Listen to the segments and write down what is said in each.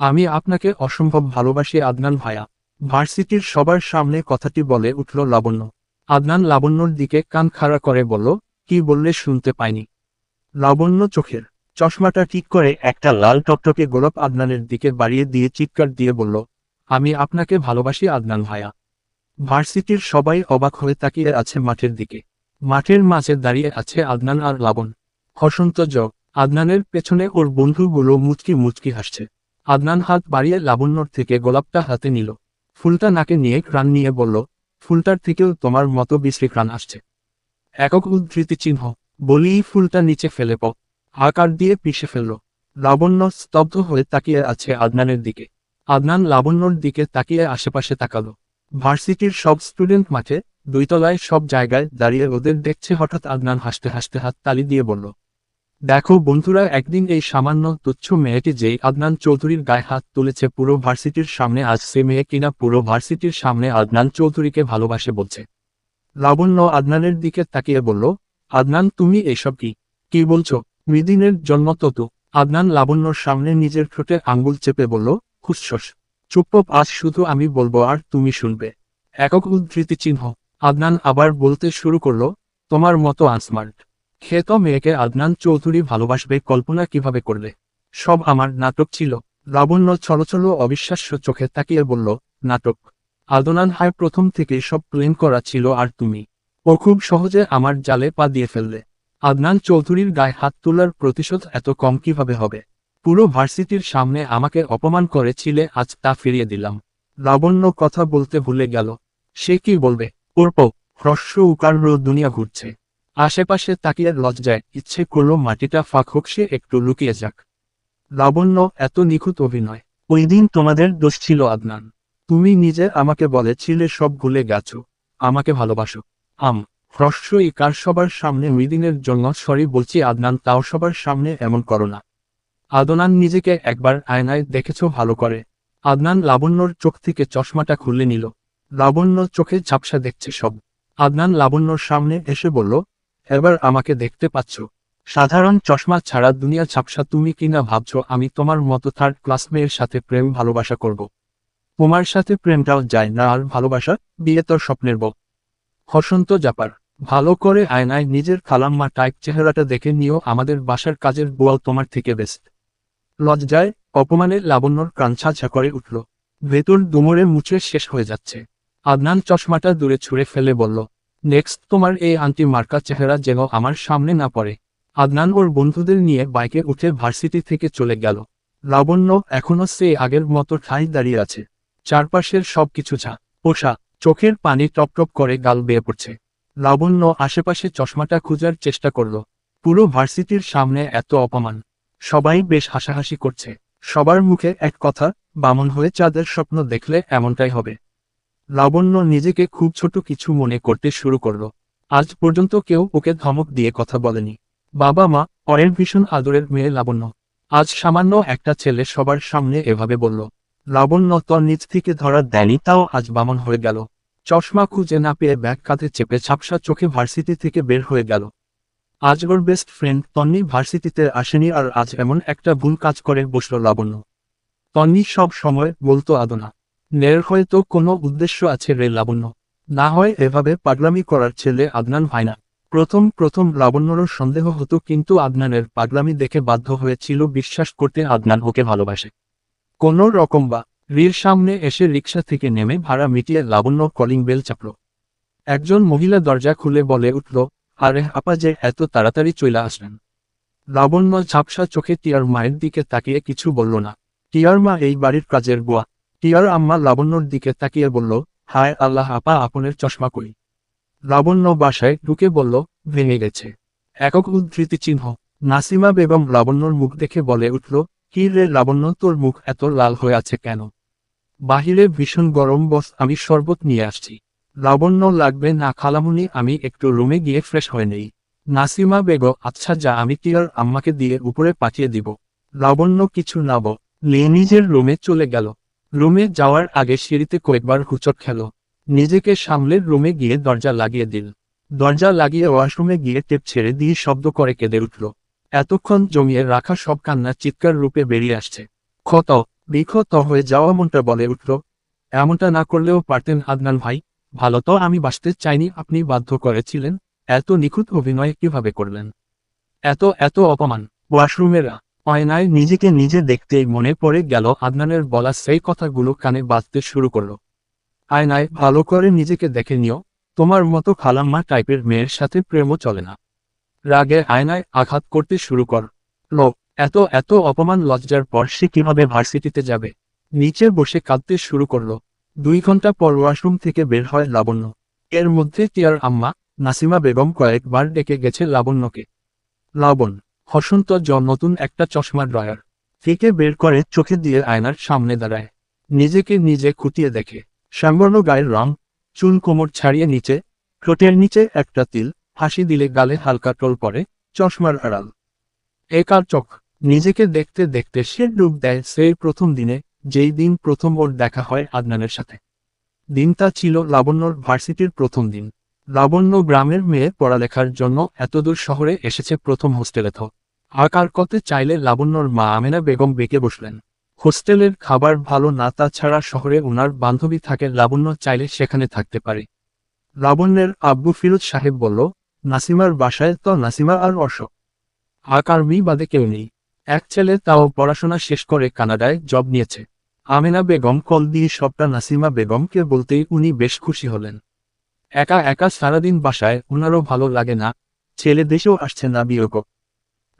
আমি আপনাকে অসম্ভব ভালোবাসি, আদনান ভায়া। ভার্সিটির সবার সামনে কথাটি বলে উঠল লাবণ্য। আদনান লাবণ্যর দিকে কান খাড়া করে বলল, কি বললে শুনতে পাইনি? লাবণ্য চোখের চশমাটা ঠিক করে একটা লাল টকটকে গোলাপ আদনানের দিকে বাড়িয়ে দিয়ে চিৎকার দিয়ে বলল, আমি আপনাকে ভালোবাসি, আদনান ভায়া। ভার্সিটির সবাই অবাক হয়ে তাকিয়ে আছে মাঠের দিকে। মাঠের মাঝে দাঁড়িয়ে আছে আদনান আর লাবণ হসন্ত জগ। আদনানের পেছনে ওর বন্ধুগুলো মুচকি মুচকি হাসছে। আদনান হাত বাড়িয়ে লাবণ্যর থেকে গোলাপটা হাতে নিল। ফুলটা নাকে নিয়ে ক্রাণ নিয়ে বলল, ফুলটার থেকেও তোমার মতো বিশ্রী ক্রাণ আসছে। একক উদ্ধৃতি চিহ্ন বলিই ফুলটা নিচে ফেলে প আকার দিয়ে পিষে ফেলল। লাবণ্য স্তব্ধ হয়ে তাকিয়ে আছে আদনানের দিকে। আদনান লাবণ্যর দিকে তাকিয়ে আশেপাশে তাকালো। ভার্সিটির সব স্টুডেন্ট মাঠে দুইতলায় সব জায়গায় দাঁড়িয়ে ওদের দেখছে হঠাৎ আদনান হাসতে হাসতে হাত তালি দিয়ে বলল দেখো বন্ধুরা, একদিন এই সামান্য তুচ্ছ মেয়েটি যেই আদনান চৌধুরীর গায়ে হাত তুলেছে পুরো ভার্সিটির সামনে, আজ সে মেয়ে কিনা পুরো ভার্সিটির সামনে আদনান চৌধুরীকে ভালোবাসে বলছে। লাবণ্য আদনানের দিকে তাকিয়ে বলল, আদনান, তুমি এসব কি? কি বলছো? মৃদিনের জন্ম ততু আদনান লাবণ্যর সামনে নিজের ঠোঁটে আঙ্গুল চেপে বলল খুশস চুপ আজ শুধু আমি বলব আর তুমি শুনবে। একক উদ্ধৃতি চিহ্ন। আদনান আবার বলতে শুরু করল, তোমার মতো আনস্মার্ট। খেত মেয়েকে আদনান চৌধুরী ভালোবাসবে, কল্পনা কীভাবে করলে সব আমার নাটক ছিল। লাবণ্য ছলছল অবিশ্বাস্য চোখে তাকিয়ে বলল, নাটক। আদনান হায়, প্রথম থেকে সব প্লেন করা ছিল, আর তুমি? ও খুব সহজে আমার জালে পা দিয়ে ফেললে। আদনান চৌধুরীর গায়ে হাত তোলার প্রতিশোধ এত কম কীভাবে হবে? পুরো ভার্সিটির সামনে আমাকে অপমান করেছিলে, আজ তা ফিরিয়ে দিলাম লাবণ্য কথা বলতে ভুলে গেল। সে কি বলবে? ওরপ হ্রস্ব উকার দুনিয়া ঘুরছে। আশেপাশে তাকিয়ে লজ্জায় ইচ্ছে করল মাটিটা ফাঁক হোক, সে একটু লুকিয়ে যাক। লাবণ্য এত নিখুঁত অভিনয়। ওই দিন তোমাদের দোষ ছিল আদনান। তুমি নিজে আমাকে বলেছিলে সব ভুলে গেছো। আমাকে ভালোবাসো। আম হ্রস্ব কার সবার সামনে মৃদিনের জন্য সরি বলছি আদনান, তাও সবার সামনে এমন করো না। আদনান নিজেকে একবার আয়নায় দেখেছ ভালো করে। আদনান লাবণ্যর চোখ থেকে চশমাটা খুলে নিল। লাবণ্য চোখে ঝাপসা দেখছে সব। আদনান লাবণ্যর সামনে এসে বলল এবার আমাকে দেখতে পাচ্ছ। সাধারণ চশমা ছাড়া দুনিয়া ছাপসা তুমি কিনা ভাবছ, আমি তোমার মতো থার্ড ক্লাস মেয়ের সাথে প্রেম ভালোবাসা করব। তোমার সাথে প্রেমটাও যায় না, আর ভালোবাসা বিয়ে তোর স্বপ্নের বউ। হসন্ত জাপার, ভালো করে আয়নায় নিজের খালাম্মা টাইপ চেহারাটা দেখে নিও, আমাদের বাসার কাজের বোয়াল তোমার থেকে বেস্ট লজ্জায় অপমানে লাবণ্যর কাঞ্ছা করে উঠল। ভেতর দুমরে মুচড়ে শেষ হয়ে যাচ্ছে। আদনান চশমাটা দূরে ছুঁড়ে ফেলে বলল নেক্সট তোমার এই আন্টি মার্কা চেহারা যেন আমার সামনে না পড়ে। আদনান ওর বন্ধুদের নিয়ে বাইকে উঠে ভার্সিটি থেকে চলে গেল। লাবণ্য এখনও সে আগের মতো ঠাঁই দাঁড়িয়ে আছে। চারপাশের সবকিছু ছা পোষা, চোখের পানি টপটপ করে গাল বেয়ে পড়ছে। লাবণ্য আশেপাশে চশমাটা খুঁজার চেষ্টা করল। পুরো ভার্সিটির সামনে এত অপমান। সবাই বেশ হাসাহাসি করছে। সবার মুখে এক কথা, বামন হয়ে চাঁদের স্বপ্ন দেখলে এমনটাই হবে। লাবণ্য নিজেকে খুব ছোট কিছু মনে করতে শুরু করল। আজ পর্যন্ত কেউ ওকে ধমক দিয়ে কথা বলেনি। বাবা মা, অরের ভীষণ আদরের মেয়ে লাবণ্য। আজ সামান্য একটা ছেলে সবার সামনে এভাবে বলল, লাবণ্য, তোর নিজ থেকে ধরা দেয়নি, তাও আজ বামন হয়ে গেল। চশমা খুঁজে না পেয়ে ব্যাগ কাঁধে চেপে ছাপসা চোখে ভার্সিটি থেকে বের হয়ে গেল। আজ ওর বেস্ট ফ্রেন্ড তন্নি ভার্সিটিতে আসেনি আর আজ এমন একটা ভুল কাজ করে বসল লাবণ্য। তন্নি সব সময় বলতো আদনা নের হয়তো কোনো উদ্দেশ্য আছে রে লাবণ্য। না হয় এভাবে পাগলামি করার ছেলে আদনান হয় না। প্রথম প্রথম লাবণ্যরও সন্দেহ হতো কিন্তু আদনানের পাগলামি দেখে বাধ্য হয়েছিল বিশ্বাস করতে আদনান ওকে ভালোবাসে। কোনো রকম বা রির সামনে এসে রিক্সা থেকে নেমে ভাড়া মিটিয়ে লাবণ্য কলিং বেল চাপল। একজন মহিলা দরজা খুলে বলে উঠল, আরে আপা যে এত তাড়াতাড়ি চইলা আসলেন। লাবণ্য ঝাপসা চোখে টিয়ার মায়ের দিকে তাকিয়ে কিছু বলল না। টিয়ার মা এই বাড়ির কাজের বুয়া। টিয়ার আম্মা লাবণ্যর দিকে তাকিয়ে বলল, হায় আল্লাহ, আপা আপনের চশমা কই? লাবণ্য বাসায় ঢুকে বলল, ভেঙে গেছে। একক উদ্ধৃতি চিহ্ন। নাসিমা বেগম লাবণ্যর মুখ দেখে বলে উঠল, কি রে লাবণ্য, তোর মুখ এত লাল হয়ে আছে কেন? বাহিরে ভীষণ গরম, বস, আমি শরবত নিয়ে আসছি। লাবণ্য লাগবে না, খালামুনি, আমি একটু রুমে গিয়ে ফ্রেশ হয়ে নেই। নাসিমা বেগ আচ্ছা যা, আমি টিয়ার আম্মাকে দিয়ে উপরে পাঠিয়ে দিব? লাবণ্য কিছু নাব লিয়ে নিজের রুমে চলে গেল। রুমে যাওয়ার আগে সিঁড়িতে কয়েকবার হুচট খেল। নিজেকে সামলে রুমে গিয়ে দরজা লাগিয়ে দিল। দরজা লাগিয়ে ওয়াশরুমে গিয়ে টেপ ছেড়ে দিয়ে শব্দ করে কেঁদে উঠল। এতক্ষণ জমিয়ে রাখা সব কান্না চিৎকার রূপে বেরিয়ে আসছে। ক্ষত, বিক্ষত হয়ে যাওয়া মনটা বলে উঠল, এমনটা না করলেও পারতেন আদনান ভাই। ভালো তো আমি বাঁচতে চাইনি, আপনি বাধ্য করেছিলেন। এত নিখুঁত অভিনয় কীভাবে করলেন? এত এত অপমান। ওয়াশরুমেরা আয়নায় নিজেকে নিজে দেখতেই মনে পড়ে গেল আদনানের বলা সেই কথাগুলো কানে বাজতে শুরু করল। আয়নায় ভালো করে নিজেকে দেখে নিও। তোমার মতো খালাম্মা টাইপের মেয়ের সাথে প্রেমও চলে না। রাগে আয়নায় আঘাত করতে শুরু কর লোক এত এত অপমান লজ্জার পর সে কীভাবে ভার্সিটিতে যাবে? নিচে বসে কাঁদতে শুরু করল। দুই ঘণ্টা পর ওয়াশরুম থেকে বের হয় লাবণ্য। এর মধ্যে টিয়ার আম্মা নাসিমা বেগম কয়েকবার ডেকে গেছে লাবণ্যকে। লাবণ হসন্ত জ নতুন একটা চশমা ড্রয়ার। থেকে বের করে চোখে দিয়ে আয়নার সামনে দাঁড়ায়। নিজেকে নিজে খুঁটিয়ে দেখে। শ্যামবর্ণ গায়ের রং, চুল কোমর ছাড়িয়ে নিচে, ঠোঁটের নিচে একটা তিল, হাসি দিলে গালে হালকা টোল পরে, চশমার আড়াল। একার চোখ? নিজেকে দেখতে দেখতে সে ডুব দেয় সেই প্রথম দিনে, যেই দিন প্রথম ওর দেখা হয় আদনানের সাথে। দিনটা ছিল লাবণ্যর ভার্সিটির প্রথম দিন। লাবণ্য গ্রামের মেয়ে পড়ালেখার জন্য এতদূর শহরে এসেছে প্রথম হোস্টেলে তো আকার কতে চাইলে লাবণ্যর মা আমেনা বেগম বেঁকে বসলেন। হোস্টেলের খাবার ভালো না, তাছাড়া শহরে ওনার বান্ধবী থাকে, লাবণ্য চাইলে সেখানে থাকতে পারে। লাবণ্যের আব্বু ফিরোজ সাহেব বলল, নাসিমার বাসায় তো নাসিমা আর অর্শ আকার মি বাদে কেউ নেই। এক ছেলে তাও পড়াশোনা শেষ করে কানাডায় জব নিয়েছে। আমেনা বেগম কল দিয়ে সবটা নাসিমা বেগমকে বলতেই উনি বেশ খুশি হলেন। একা একা সারাদিন বাসায় ওনারও ভালো লাগে না, ছেলে দেশেও আসছে না বিয়োগ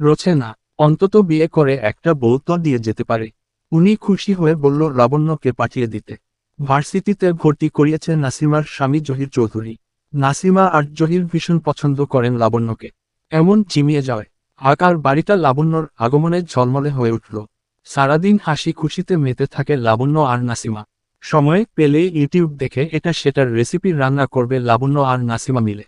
রোছে না, অন্তত বিয়ে করে একটা তো দিয়ে যেতে পারে। উনি খুশি হয়ে বলল লাবণ্যকে পাঠিয়ে দিতে। ভার্সিটিতে ভর্তি করিয়েছে নাসিমার স্বামী জহির চৌধুরী। নাসিমা আর জহির ভীষণ পছন্দ করেন লাবণ্যকে। এমন চিমিয়ে যায় আকার বাড়িটা লাবণ্যর আগমনে ঝলমলে হয়ে উঠল। সারাদিন হাসি খুশিতে মেতে থাকে লাবণ্য আর নাসিমা। সময় পেলে ইউটিউব দেখে এটা সেটার রেসিপি রান্না করবে লাবণ্য আর নাসিমা মিলে।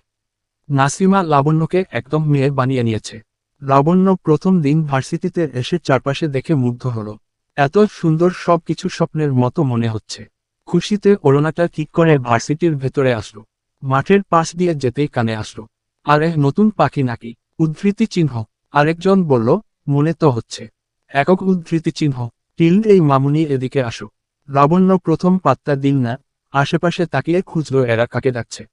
নাসিমা লাবণ্যকে একদম মেয়ে বানিয়ে নিয়েছে। লাবণ্য প্রথম দিন ভার্সিটিতে এসে চারপাশে দেখে মুগ্ধ হল। এত সুন্দর সব কিছু স্বপ্নের মতো মনে হচ্ছে। খুশিতে ওড়নাটা ঠিক করে ভার্সিটির ভেতরে আসলো। মাঠের পাশ দিয়ে যেতেই কানে আসলো। আরে, নতুন পাখি নাকি? উদ্ধৃতি চিহ্ন। আরেকজন বলল, মনে তো হচ্ছে। একক উদ্ধৃতি চিহ্ন। টিল এই মামুনি এদিকে আসো। লাবণ্য প্রথম পাত্তা দিল না, আশেপাশে তাকিয়ে খুঁজলো এরা কাকে ডাকছে।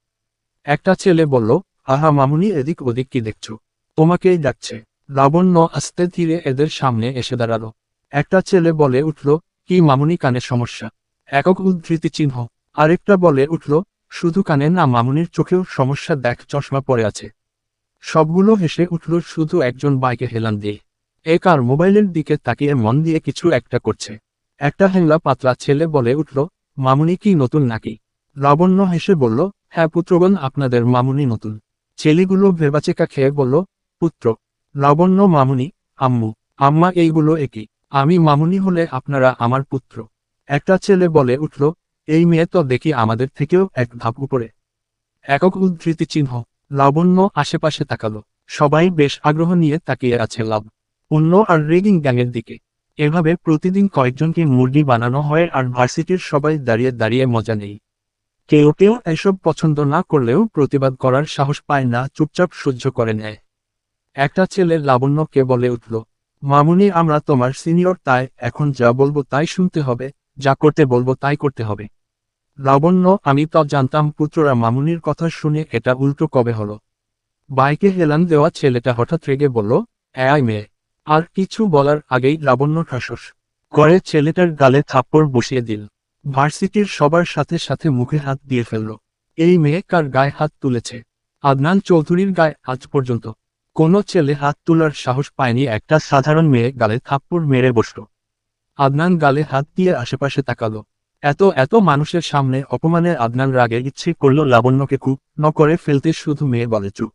একটা ছেলে বলল, আহা মামুনি, এদিক ওদিক কি দেখছ? তোমাকেই ডাকছে। লাবণ্য আস্তে ধীরে এদের সামনে এসে দাঁড়াল। একটা ছেলে বলে উঠল, কি মামুনি কানের সমস্যা? একক উদ্ধৃতি চিহ্ন। আরেকটা বলে উঠল, শুধু কানে না, মামুনির চোখেও সমস্যা দেখ, চশমা পড়ে আছে। সবগুলো হেসে উঠল, শুধু একজন বাইকে হেলান দিয়ে। এ কার মোবাইলের দিকে তাকিয়ে মন দিয়ে কিছু একটা করছে। একটা হ্যাংলা পাতলা ছেলে বলে উঠল, মামুনি কি নতুন নাকি? লাবণ্য হেসে বলল হ্যাঁ পুত্রগণ, আপনাদের মামুনি নতুন। ছেলেগুলো ভেবাচেকা খেয়ে বলল, পুত্র লাবণ্য মামুনি, আম্মু, আম্মা এইগুলো একই। আমি মামুনি হলে আপনারা আমার পুত্র। একটা ছেলে বলে উঠল, এই মেয়ে তো দেখি আমাদের থেকেও এক ধাপ উপরে। একক উদ্ধৃতি চিহ্ন লাবণ্য আশেপাশে তাকালো। সবাই বেশ আগ্রহ নিয়ে তাকিয়ে আছে লাভ অন্য আর রেগিং গ্যাংয়ের দিকে। এভাবে প্রতিদিন কয়েকজনকে মুরগি বানানো হয় আর ভার্সিটির সবাই দাঁড়িয়ে দাঁড়িয়ে মজা নেই কেউ কেউ এসব পছন্দ না করলেও প্রতিবাদ করার সাহস পায় না, চুপচাপ সহ্য করে নেয়। একটা ছেলে লাবণ্যকে বলে উঠল, মামুনি, আমরা তোমার সিনিয়র, তাই এখন যা বলব তাই শুনতে হবে, যা করতে বলব তাই করতে হবে। লাবণ্য, আমি তো জানতাম পুত্ররা মামুনির কথা শুনে এটা উল্টো কবে হলো। বাইকে হেলান দেওয়া ছেলেটা হঠাৎ রেগে বলল এআই মেয়ে আর কিছু বলার আগেই লাবণ্য ঠাসস করে ছেলেটার গালে থাপ্পড় বসিয়ে দিল। ভার্সিটির সবার সাথে সাথে মুখে হাত দিয়ে ফেলল। এই মেয়ে কার গায়ে হাত তুলেছে? আদনান চৌধুরীর গায়ে আজ পর্যন্ত কোনো ছেলে হাত তোলার সাহস পায়নি, একটা সাধারণ মেয়ে গালে থাপ্পড় মেরে বসল। আদনান গালে হাত দিয়ে আশেপাশে তাকালো। এত এত মানুষের সামনে অপমানের আদনান রাগে ইচ্ছে করল লাবণ্যকে কু ন করে ফেলতে শুধু মেয়ে বলে চুপ।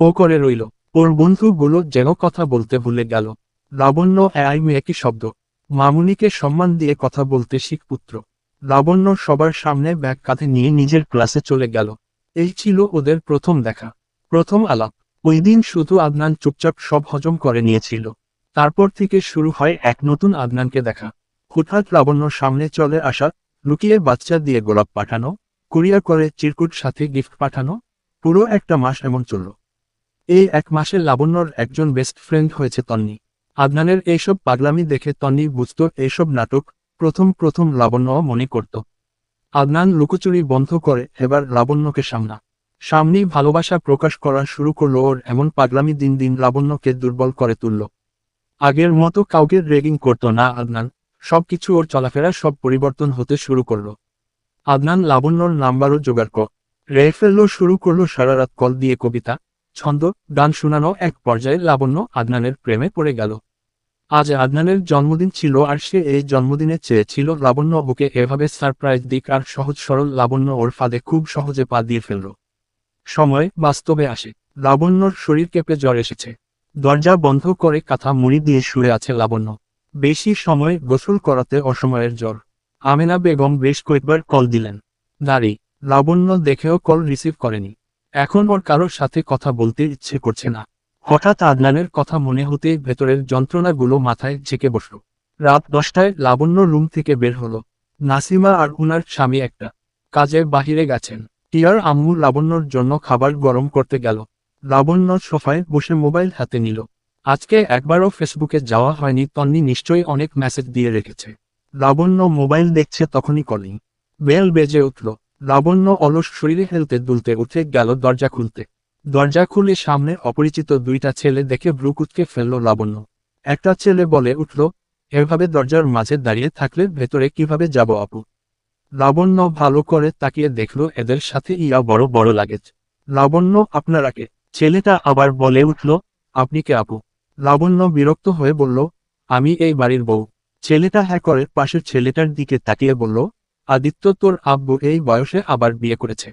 ও করে রইল। ওর বন্ধুগুলো যেন কথা বলতে ভুলে গেল। লাবণ্য এই মেয়ে কি শব্দ? মামুনিকে সম্মান দিয়ে কথা বলতে শিখ পুত্র। লাবণ্য সবার সামনে ব্যাগ কাঁধে নিয়ে নিজের ক্লাসে চলে গেল। এই ছিল ওদের প্রথম দেখা। প্রথম আলাপ। ওই দিন শুধু আদনান চুপচাপ সব হজম করে নিয়েছিল। তারপর থেকে শুরু হয় এক নতুন আদনানকে দেখা। হুটহাট লাবণ্যর সামনে চলে আসা, লুকিয়ে বাচ্চা দিয়ে গোলাপ পাঠানো, কুরিয়ার করে চিরকুট সাথে গিফট পাঠানো, পুরো একটা মাস এমন চলল। এই এক মাসে লাবণ্যর একজন বেস্ট ফ্রেন্ড হয়েছে তন্নি। আদনানের এইসব পাগলামি দেখে তন্নি বুঝত এইসব নাটক প্রথম প্রথম লাবণ্য মনে করত। আদনান লুকোচুরি বন্ধ করে এবার লাবণ্যকে সামনা। সামনেই ভালোবাসা প্রকাশ করা শুরু করল ওর এমন পাগলামি দিন দিন লাবণ্যকে দুর্বল করে তুলল। আগের মতো কাউকে রেগিং করতো না আদনান। সবকিছু ওর চলাফেরা সব পরিবর্তন হতে শুরু করল। আদনান লাবণ্যর নাম্বারও জোগাড় কর রে ফেলল শুরু করল সারা রাত কল দিয়ে কবিতা। ছন্দ, গান শোনানো এক পর্যায়ে লাবণ্য আদনানের প্রেমে পড়ে গেল। আজ আদনানের জন্মদিন ছিল আর সে এই জন্মদিনে চেয়েছিল লাবণ্য ওকে এভাবে সারপ্রাইজ দিক আর সহজ সরল লাবণ্য ওর ফাঁদে খুব সহজে পা দিয়ে ফেলল। সময় বাস্তবে আসে। লাবণ্যর শরীর কেঁপে জ্বর এসেছে। দরজা বন্ধ করে কাঁথা মুড়ি দিয়ে শুয়ে আছে লাবণ্য। বেশি সময় গোসল করাতে অসময়ের জ্বর। আমেনা বেগম বেশ কয়েকবার কল দিলেন। দাঁড়ি লাবণ্য দেখেও কল রিসিভ করেনি। এখন ওর কারোর সাথে কথা বলতে ইচ্ছে করছে না। হঠাৎ আদনানের কথা মনে হতে ভেতরের যন্ত্রণাগুলো মাথায় ঝেঁকে বসল। রাত দশটায় লাবণ্য রুম থেকে বের হলো। নাসিমা আর উনার স্বামী একটা। কাজে বাহিরে গেছেন। টিয়ার আম্মু লাবণ্যর জন্য খাবার গরম করতে গেল। লাবণ্য সোফায় বসে মোবাইল হাতে নিল। আজকে একবারও ফেসবুকে যাওয়া হয়নি, তন্নি নিশ্চয়ই অনেক মেসেজ দিয়ে রেখেছে। লাবণ্য মোবাইল দেখছে তখনই কলিং বেল বেজে উঠল। লাবণ্য অলস শরীরে হেলতে দুলতে উঠে গেল দরজা খুলতে। দরজা খুলে সামনে অপরিচিত দুইটা ছেলে দেখে ব্রুকুচকে ফেলল লাবণ্য। একটা ছেলে বলে উঠল, এভাবে দরজার মাঝে দাঁড়িয়ে থাকলে ভেতরে কীভাবে যাব আপু? লাবণ্য ভালো করে তাকিয়ে দেখল এদের সাথে ইয়া বড় বড় লাগেজ। লাবণ্য আপনারাকে ছেলেটা আবার বলে উঠল, আপনি কে আপু? লাবণ্য বিরক্ত হয়ে বলল, আমি এই বাড়ির বউ। ছেলেটা হ্যাঁ করে পাশের ছেলেটার দিকে তাকিয়ে বলল আদিত্য তোর আব্বু এই বয়সে আবার বিয়ে করেছে।